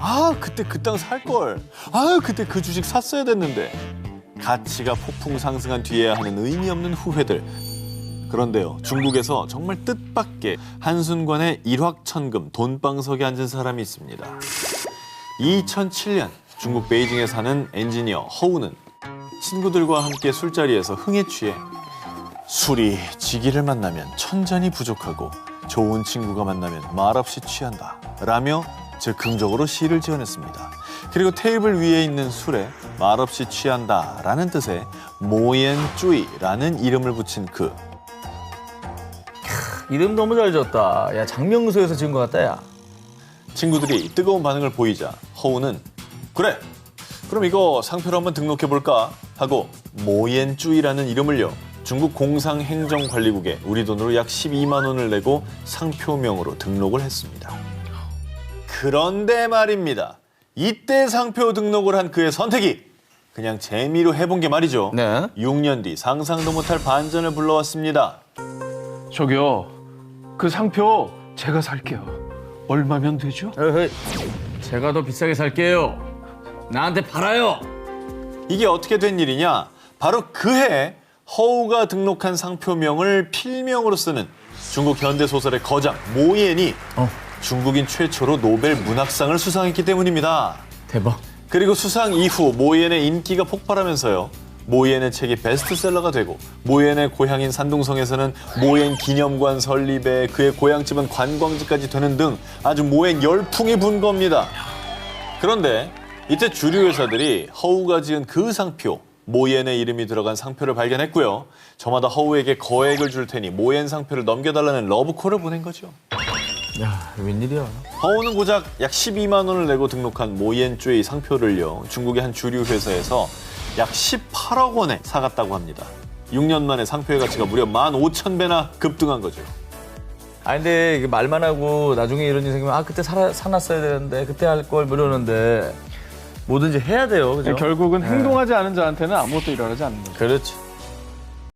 아 그때 그 땅 살 걸. 아 그때 그 주식 샀어야 됐는데. 가치가 폭풍 상승한 뒤에야 하는 의미 없는 후회들. 그런데요, 중국에서 정말 뜻밖의 한순간에 일확천금 돈방석에 앉은 사람이 있습니다. 2007년 중국 베이징에 사는 엔지니어 허우는 친구들과 함께 술자리에서 흥에 취해 술이 지기를 만나면 천잔이 부족하고 좋은 친구가 만나면 말없이 취한다 라며 즉흥적으로 시를 지어냈습니다. 그리고 테이블 위에 있는 술에 말없이 취한다 라는 뜻의 모옌쭈이라는 이름을 붙인 그 이름 너무 잘 지었다. 야 장명소에서 지은 것 같다 야. 친구들이 뜨거운 반응을 보이자 허우는 그래 그럼 이거 상표로 한번 등록해 볼까 하고 모옌쭈이라는 이름을요 중국 공상행정관리국에 우리 돈으로 약 12만 원을 내고 상표명으로 등록을 했습니다. 그런데 말입니다. 이때 상표 등록을 한 그의 선택이 그냥 재미로 해본 게 말이죠. 네. 6년 뒤 상상도 못할 반전을 불러왔습니다. 저기요, 그 상표 제가 살게요. 얼마면 되죠? 에헤이, 제가 더 비싸게 살게요. 나한테 팔아요. 이게 어떻게 된 일이냐? 바로 그해 허우가 등록한 상표명을 필명으로 쓰는 중국 현대 소설의 거장 모옌이 어. 중국인 최초로 노벨 문학상을 수상했기 때문입니다. 대박. 그리고 수상 이후 모옌의 인기가 폭발하면서요. 모옌의 책이 베스트셀러가 되고 모옌의 고향인 산둥성에서는 모옌 기념관 설립에 그의 고향집은 관광지까지 되는 등 아주 모옌 열풍이 분 겁니다. 그런데 이때 주류 회사들이 허우가 지은 그 상표 모옌의 이름이 들어간 상표를 발견했고요. 저마다 허우에게 거액을 줄 테니 모옌 상표를 넘겨달라는 러브콜을 보낸 거죠. 야 웬일이야. 허우는 고작 약 12만 원을 내고 등록한 모옌쭈의 상표를요 중국의 한 주류 회사에서 약 18억 원에 사갔다고 합니다. 6년 만에 상표의 가치가 무려 15,000배나 급등한 거죠. 아 근데 이게 말만 하고 나중에 이런 일 생기면 아 그때 사, 사놨어야 되는데 그때 할 걸 이러는데 뭐든지 해야 돼요. 그죠? 결국은 행동하지 않은 자한테는 아무것도 일어나지 않는 거죠. 그렇죠.